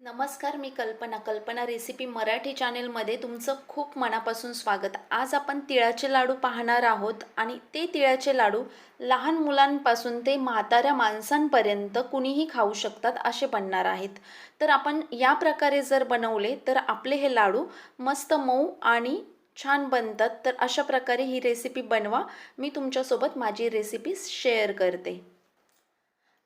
नमस्कार मी कल्पना. कल्पना रेसिपी मराठी चॅनेलमध्ये तुमचं खूप मनापासून स्वागत. आज आपण तिळाचे लाडू पाहणार आहोत आणि ते तिळाचे लाडू लहान मुलांपासून ते म्हाताऱ्या माणसांपर्यंत कुणीही खाऊ शकतात असे बनणार आहेत. तर आपण या प्रकारे जर बनवले तर आपले हे लाडू मस्त मऊ आणि छान बनतात. तर अशा प्रकारे ही रेसिपी बनवा. मी तुमच्यासोबत माझी रेसिपी शेअर करते.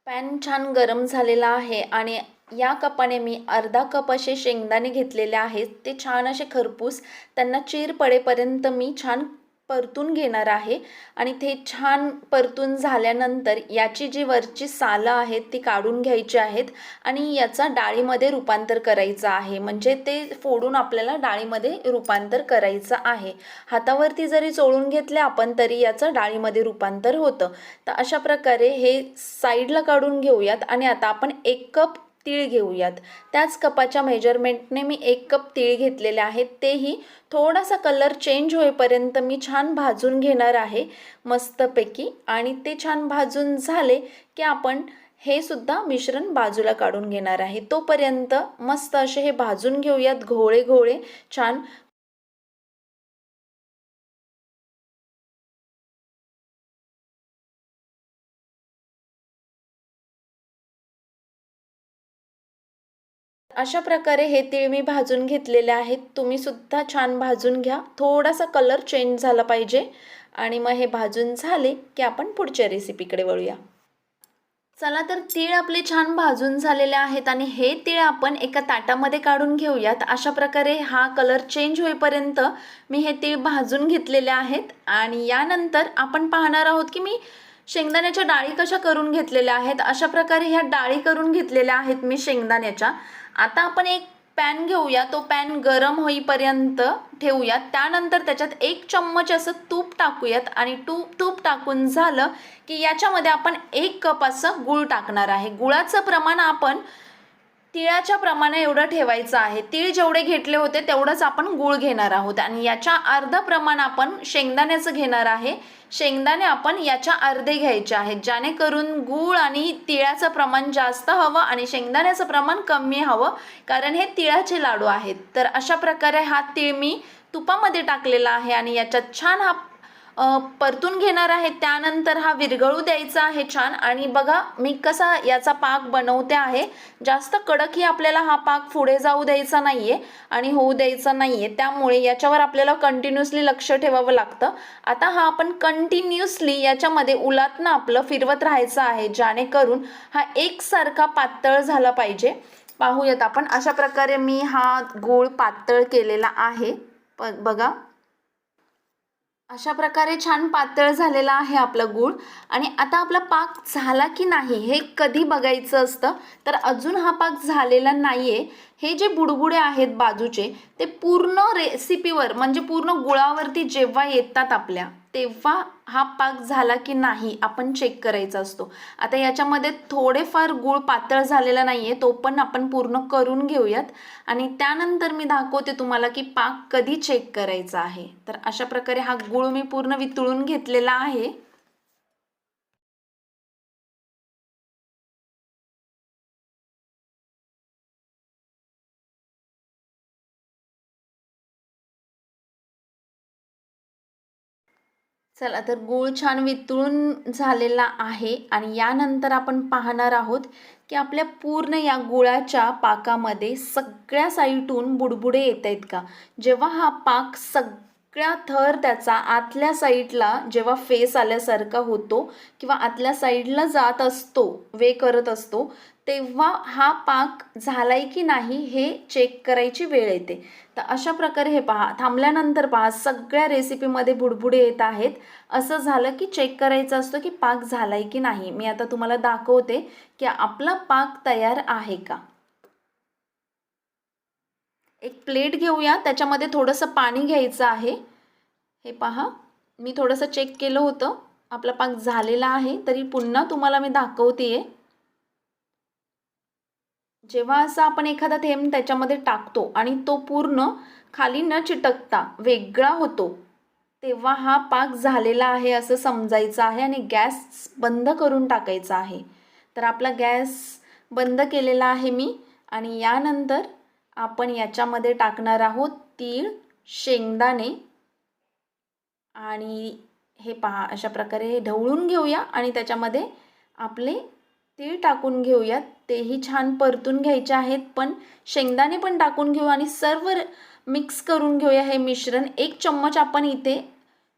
पॅन छान गरम झालेला आहे आणि या कपाने मी अर्धा कप असे शेंगदाणे घेतलेले आहेत. ते छान असे खरपूस त्यांना चीर पडेपर्यंत मी छान परतून घेणार आहे. आणि ते छान परतून झाल्यानंतर याची जी वरची सालं आहेत ती काढून घ्यायची आहेत आणि याचा डाळीमध्ये रूपांतर करायचं आहे. म्हणजे ते फोडून आपल्याला डाळीमध्ये रूपांतर करायचं आहे. हातावरती जरी चोळून घेतले आपण तरी याचं डाळीमध्ये रूपांतर होतं. तर अशा प्रकारे हे साईडला काढून घेऊयात आणि आता आपण एक कप तीळ घेऊयात. त्याच कपाच्या मेजरमेंटने मी एक कप तीळ घेतलेले आहेत तेही थोडासा कलर चेंज होईपर्यंत मी छान भाजून घेणार आहे मस्तपैकी. आणि ते छान भाजून झाले की आपण हे सुद्धा मिश्रण बाजूला काढून घेणार आहे. तोपर्यंत मस्त असे हे भाजून घेऊयात घोळे घोळे छान अशा प्रकारे हे तीळ मी भाजून घेतलेले आहेत. तुम्ही सुद्धा छान भाजून घ्या. थोडासा कलर चेंज झाला पाहिजे. आणि मग हे भाजून झाले की आपण पुढच्या रेसिपीकडे वळूया. चला तर तीळ आपले छान भाजून झालेले आहेत आणि हे तीळ आपण एका ताटामध्ये काढून घेऊयात. अशा प्रकारे हा कलर चेंज होईपर्यंत मी हे तीळ भाजून घेतलेले आहेत. आणि यानंतर आपण पाहणार आहोत की मी शेंगदाण्याच्या डाळी कशा करून घेतलेल्या आहेत? अशा प्रकारे ह्या डाळी करून घेतलेल्या आहेत मी शेंगदाण्याच्या. आता आपण एक पॅन घेऊया. तो पॅन गरम होईपर्यंत ठेवूयात. त्यानंतर त्याच्यात एक चम्मच असं तूप टाकूयात आणि तूप तूप टाकून झालं की याच्यामध्ये आपण एक कप असं गूळ टाकणार आहे. गुळाचं प्रमाण आपण तिळाच्या प्रमाणे एवढं ठेवायचं आहे. तीळ जेवढे घेतले होते तेवढंच आपण गूळ घेणार आहोत. आणि याच्या अर्ध प्रमाण आपण शेंगदाण्याचं घेणार आहे. शेंगदाणे आपण याच्या अर्धे घ्यायचे आहेत. जेणेकरून गूळ आणि तिळाचं प्रमाण जास्त हवं आणि शेंगदाण्याचं प्रमाण कमी हवं कारण हे तिळाचे लाडू आहेत. तर अशा प्रकारे हा तीळ मी तुपामध्ये टाकलेला आहे आणि याच्यात छान हा परतून घेणार आहे त्यानंतर हा विरघळू द्यायचा आहे छान. आणि बघा मी कसा याचा पाक बनवते आहे. जास्त कडकही आपल्याला हा पाक पुढे जाऊ द्यायचा नाही आहे आणि होऊ द्यायचा नाही आहे त्यामुळे याच्यावर आपल्याला कंटिन्युअसली लक्ष ठेवावं लागतं. आता हा आपण कंटिन्युअसली याच्यामध्ये उलातनं आपलं फिरवत राहायचं आहे जेणेकरून हा एकसारखा पातळ झाला पाहिजे. पाहूयात आपण. अशा प्रकारे मी हा गोळ पातळ केलेला आहे. प बघा. अशा प्रकारे छान पातळ झालेला आहे आपला गूळ. आणि आता आपला पाक झाला की नाही हे कधी बघायचं असतं. तर अजून हा पाक झालेला नाही आहे हे जे बुडबुडे आहेत बाजूचे ते पूर्ण रेसिपीवर म्हणजे पूर्ण गुळावरती जेव्हा येतात आपल्या. तेव्हा हा पाक झाला की नाही आपण चेक करायचा असतो. आता याच्यामध्ये थोडेफार गूळ पातळ झालेला नाही आहे तो पण आपण पूर्ण करून घेऊयात. आणि त्यानंतर मी दाखवते तुम्हाला की पाक कधी चेक करायचा आहे. तर अशा प्रकारे हा गूळ मी पूर्ण वितळून घेतलेला आहे. चला तर गूळ छान वितळून झालेला आहे आणि यानंतर आपण पाहणार आहोत की आपल्या पूर्ण या गुळाच्या पाकामध्ये सगळ्या साईटून बुडबुडे येत आहेत का? जेव्हा हा पाक सग सगळ्या थर त्याचा आतल्या साईडला जेव्हा फेस आल्यासारखा होतो किंवा आतल्या साईडला जात असतो वे करत असतो तेव्हा हा पाक झालाय की नाही हे चेक करायची वेळ येते. तर अशा प्रकारे हे पहा थांबल्यानंतर पहा सगळ्या रेसिपीमध्ये बुडबुडे येत आहेत. असं झालं की चेक करायचं असतं की पाक झालाय की नाही. मी आता तुम्हाला दाखवते की आपला पाक तयार आहे का. एक प्लेट घेऊया. त्याच्यामध्ये थोडंसं पाणी घ्यायचं आहे. हे पहा मी थोडंसं चेक केलं होतं. आपला पाक झालेला आहे तरी पुन्हा तुम्हाला मी दाखवते जेव्हा असं आपण एखादा थेंब त्याच्यामध्ये टाकतो आणि तो पूर्ण खाली न चिटकता वेगळा होतो तेव्हा हा पाक झालेला आहे असं समजायचं आहे आणि गॅस बंद करून टाकायचा आहे. तर आपला गॅस बंद केलेला आहे मी आणि यानंतर आपण याच्यामध्ये टाकणार आहोत तीळ शेंगदाणे. आणि हे पहा अशा प्रकारे हे ढवळून घेऊया आणि त्याच्यामध्ये आपले तीळ टाकून घेऊयात. तेही छान परतून घ्यायचे आहेत पण शेंगदाणे पण टाकून घेऊ आणि सर्व मिक्स करून घेऊया हे मिश्रण. एक चम्मच आपण इथे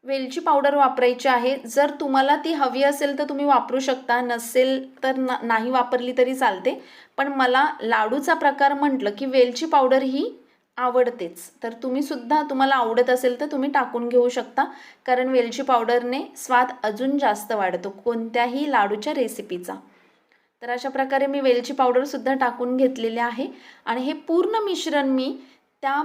वेलची पावडर वापरायची आहे. जर तुम्हाला ती हवी असेल तर तुम्ही वापरू शकता. नसेल तर ना नाही वापरली तरी चालते. पण मला लाडूचा प्रकार म्हटलं की वेलची पावडर ही आवडतेच. तर तुम्ही सुद्धा तुम्हाला आवडत असेल तर तुम्ही टाकून घेऊ शकता. कारण वेलची पावडरने स्वाद अजून जास्त वाढतो कोणत्याही लाडूच्या रेसिपीचा. तर अशा प्रकारे मी वेलची पावडरसुद्धा टाकून घेतलेली आहे. आणि हे पूर्ण मिश्रण मी त्या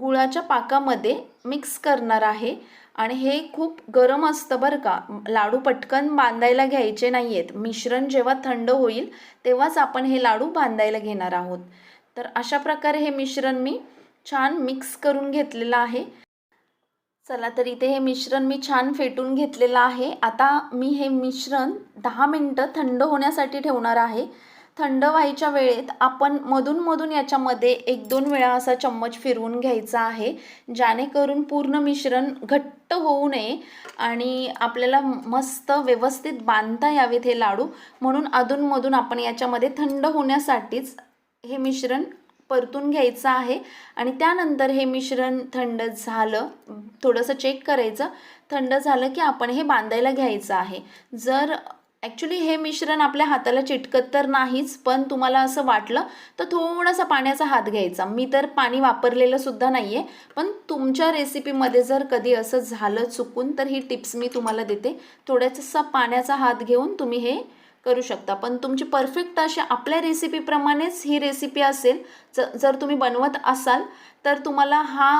गुळाच्या पाकामध्ये मिक्स करणार आहे. आणि हे खूप गरम असतं बरं का. लाडू पटकन बांधायला घ्यायचे नाही आहेत मिश्रण जेव्हा थंड होईल तेव्हाच आपण हे लाडू बांधायला घेणार आहोत. तर अशा प्रकारे हे मिश्रण मी छान मिक्स करून घेतलेलं आहे. चला तर इथे हे मिश्रण मी छान फेटून घेतलेलं आहे. आता मी हे मिश्रण दहा मिनटं थंड होण्यासाठी ठेवणार आहे. थंड व्हायच्या वेळेत आपण मधून मधून याच्यामध्ये एक दोन वेळा असा चम्मच फिरवून घ्यायचा आहे जेणेकरून पूर्ण मिश्रण घट्ट होऊ नये आणि आपल्याला मस्त व्यवस्थित बांधता यावेत हे लाडू. म्हणून अधूनमधून आपण याच्यामध्ये थंड होण्यासाठीच हे मिश्रण परतून घ्यायचं आहे आणि त्यानंतर हे मिश्रण थंड झालं थोडंसं चेक करायचं. थंड झालं की आपण हे बांधायला घ्यायचं आहे. जर ॲक्च्युली हे मिश्रण आपल्या हाताला चिटकत तर नाहीच पण तुम्हाला असं वाटलं तर थोडासा पाण्याचा हात घ्यायचा. मी तर पाणी वापरलेलं सुद्धा नाही आहे पण तुमच्या रेसिपीमध्ये जर कधी असं झालं चुकून तर ही टिप्स मी तुम्हाला देते. थोड्यासा पाण्याचा हात घेऊन तुम्ही हे करू शकता. पण तुमची परफेक्ट अशी आपल्या रेसिपीप्रमाणेच ही रेसिपी असेल ज जर तुम्ही बनवत असाल तर तुम्हाला हा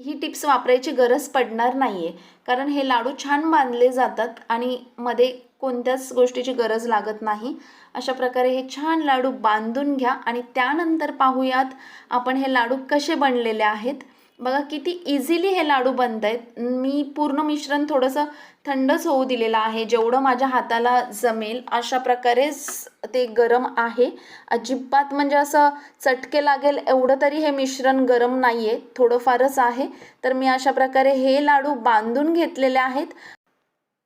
ही टिप्स वापरायची गरज पडणार नाही आहे कारण हे लाडू छान बांधले जातात आणि मध्ये कोणत्याच गोष्टीची गरज लागत नाही. अशा प्रकारे हे छान लाडू बांधून घ्या आणि त्यानंतर पाहूयात आपण हे लाडू कसे बनलेले आहेत. बघा किती इझिली हे लाडू बनत आहेत मी पूर्ण मिश्रण थोडंसं थंडच होऊ दिलेलं आहे. जेवढं माझ्या हाताला जमेल अशा प्रकारेच ते गरम आहे. अजिबात म्हणजे असं चटके लागेल एवढं तरी हे मिश्रण गरम नाही आहे थोडंफारच आहे. तर मी अशा प्रकारे हे लाडू बांधून घेतलेले आहेत.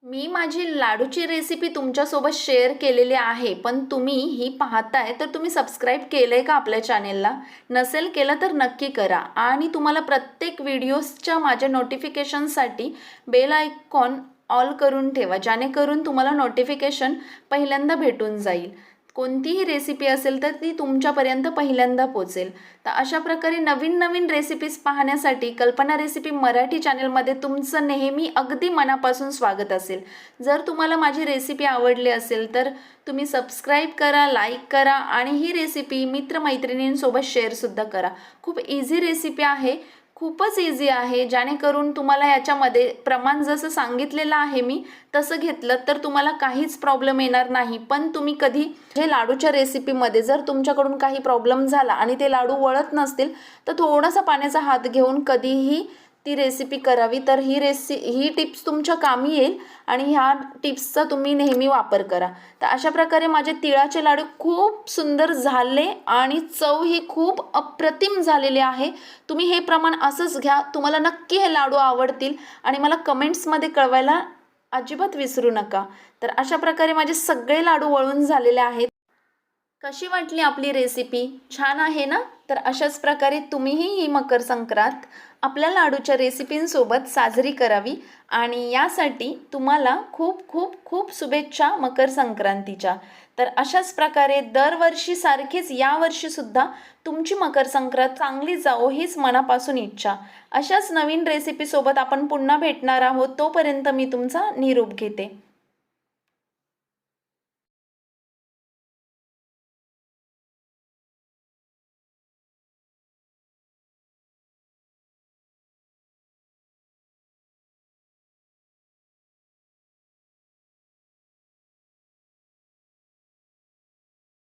मी माझी लाडूची रेसिपी तुमच्यासोबत शेअर केलेली आहे पण तुम्ही ही पाहताय तर तुम्ही सबस्क्राईब केलं आहे का आपल्या चॅनेलला नसेल केलं तर नक्की करा. आणि तुम्हाला प्रत्येक व्हिडिओजच्या माझ्या नोटिफिकेशनसाठी बेल आयकॉन ऑल करून ठेवा जेणेकरून तुम्हाला नोटिफिकेशन पहिल्यांदा भेटून जाईल. कोणतीही रेसिपी असेल तर ती तुमच्यापर्यंत पहिल्यांदा पोचेल. तर अशा प्रकारे नवीन नवीन रेसिपीज पाहण्यासाठी कल्पना रेसिपी मराठी चॅनलमध्ये तुमचं नेहमी अगदी मनापासून स्वागत असेल. जर तुम्हाला माझी रेसिपी आवडली असेल तर तुम्ही सबस्क्राईब करा लाईक करा आणि ही रेसिपी मित्रमैत्रिणींसोबत शेअरसुद्धा करा. खूप इझी रेसिपी आहे. खूपच इझी आहे. जेणेकरून तुम्हाला याच्यामध्ये प्रमाण जसं सांगितलेलं आहे मी तसं घेतलं तर तुम्हाला काहीच प्रॉब्लेम येणार नाही. पण तुम्ही कधी हे लाडूच्या रेसिपीमध्ये जर तुमच्याकडून काही प्रॉब्लेम झाला आणि ते लाडू वळत नसतील तर थोडासा पाण्याचा हात घेऊन कधीही ती रेसिपी करावी तर ही रेसि ही टिप्स तुमच्या कामी येईल आणि ह्या टिप्सचा तुम्ही नेहमी वापर करा. तर अशा प्रकारे माझे तिळाचे लाडू खूप सुंदर झाले आणि चव ही खूप अप्रतिम झालेली आहे. तुम्ही हे प्रमाण असंच घ्या. तुम्हाला नक्की हे लाडू आवडतील आणि मला कमेंट्समध्ये कळवायला अजिबात विसरू नका. तर अशा प्रकारे माझे सगळे लाडू वळून झालेले आहेत. कशी वाटली आपली रेसिपी छान आहे ना? तर अशाच प्रकारे तुम्हीही ही मकर संक्रांत आपल्या लाडूच्या रेसिपींसोबत साजरी करावी आणि यासाठी तुम्हाला खूप खूप खूप शुभेच्छा मकर संक्रांतीच्या. तर अशाच प्रकारे दरवर्षी सारखीच यावर्षीसुद्धा तुमची मकर संक्रांत चांगली जाओ हीच मनापासून इच्छा. अशाच नवीन रेसिपीसोबत आपण पुन्हा भेटणार आहोत तोपर्यंत मी तुमचा निरोप घेते.